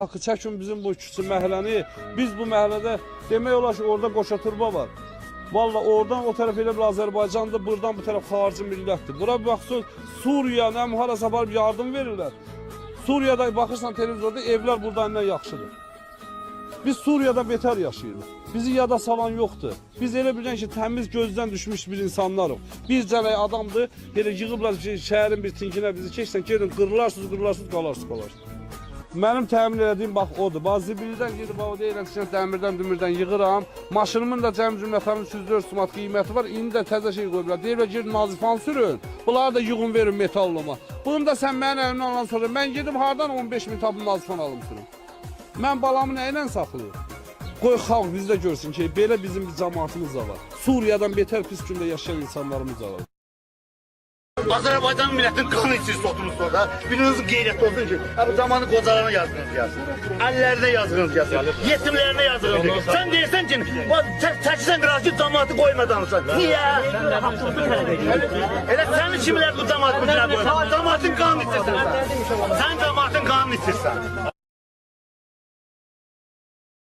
Bakı çəkin bizim bu küçü məhəlləni. Biz bu məhəllədə demək olar ki, orada qoşaturba var. Valla oradan o tərəf elə bir Azərbaycandır, buradan bu tərəf xarici millətdir. Bura bir baxsın, Suriya, nə harasa aparıb yardım verirlər. Suriyada baxırsan televizorda evlər buradan yaxşıdır. Biz Suriyada beter yaşayırıq. Bizi yada salan yoxdur. Biz elə bilən ki, təmiz gözdən düşmüş bir insanlarıq. Bir cələk adamdır, elə yığıblar şəhərin bir tinkinə bizi keçsən, gedin qırılarsınız, qırılarsınız, qalarsınız, qalarsınız. Mənim təmin elədiyim bax odur. Bax zibildən gedib o deyirəm ki, dəmirdən, dümürdən yığıram. Maşınımın da cəm cümlətanın 104 manat qiyməti var. İndi də təzə şey qoyublar. Deyirlər girin nazifan sürün. Bunları da yığın verin metalloma. Bunu da sən mənim əlimdən alan sonra mən gedim hardan 15 min tabım nazifan alım sürüm. Mən balamı nə ilə saxlayıram? Qoy xalq bizdə görsün ki, belə bizim bir cəmaatımız da var. Suriyadan betər pis gündə yaşayan insanlarımız da var. Azərbaycan millətinin qanı içirsiniz oturursunuz orada. Birinizin qeyrətli olsun ki, ha bu zamanı qocalarına yazığınız gəlsin. Əllərinə yazığınız gəlsin. Yetimlərinə yazığınız gəlsin. Sən deyirsən ki, bax, çək- çəkirsən qırağı ki, cəmaatı qoyma danırsan. Niyə? Elə sənin kimlər bu cəmaatı bu cəmaatı qoyma? Cəmaatın qanını içirsən sən. Sən cəmaatın qanını içirsən.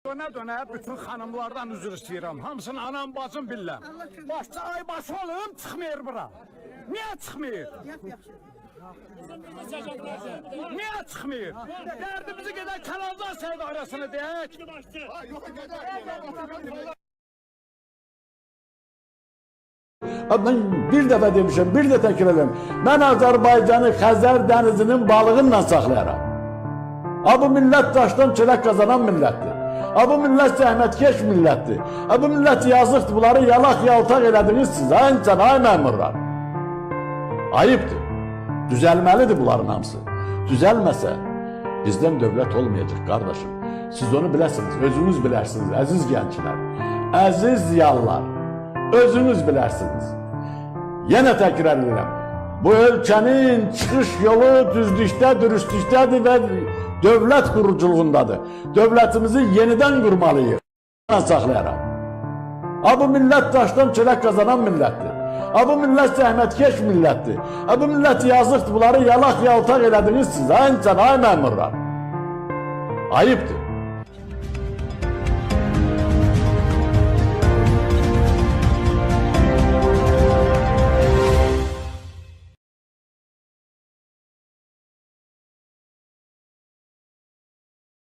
Dönə dönə bütün xanımlardan üzr istəyirəm. Hamısını anam bacım bilirəm. Başda ay başı olum çıxmır bura. Niyə çıxmır? Niyə çıxmır? Dərdimizi gedək kanalizasiya idarəsinə deyək. Ha, Ben bir defa demişim, bir de tekrarlayayım. Ben Azerbaycan'ı Xəzər dənizinin balığıyla saxlayaram. Ha bu millət daşdan çörək qazanan millətdir. Ha bu millət zəhmətkeş millətdir. Ha bu millət yazıqdır. Bunları yalaq yaltaq elədiniz siz. Ha insan, ay məmurlar. Ayıbdır. Düzəlməlidir bunların hamısı. Düzəlməsə bizdən dövlət olmayacaq qardaşım. Siz onu biləsiniz, özünüz bilərsiniz əziz gənclər. Əziz yallar. Özünüz bilərsiniz. Yenə təkrar edirəm. Bu ölkənin çıxış yolu düzlükdə, dürüstlükdədir və dövlət quruculuğundadır. Dövlətimizi yenidən qurmalıyıq. Ben saxlayaram. Ha bu millət daşdan çörək qazanan millətdir. Ha bu millət zəhmətkeş millətdir. Ha bu millət yazıqdır. Bunları yalaq yaltaq elədiniz siz. Ha insan, ay məmurlar. Ayıbdır.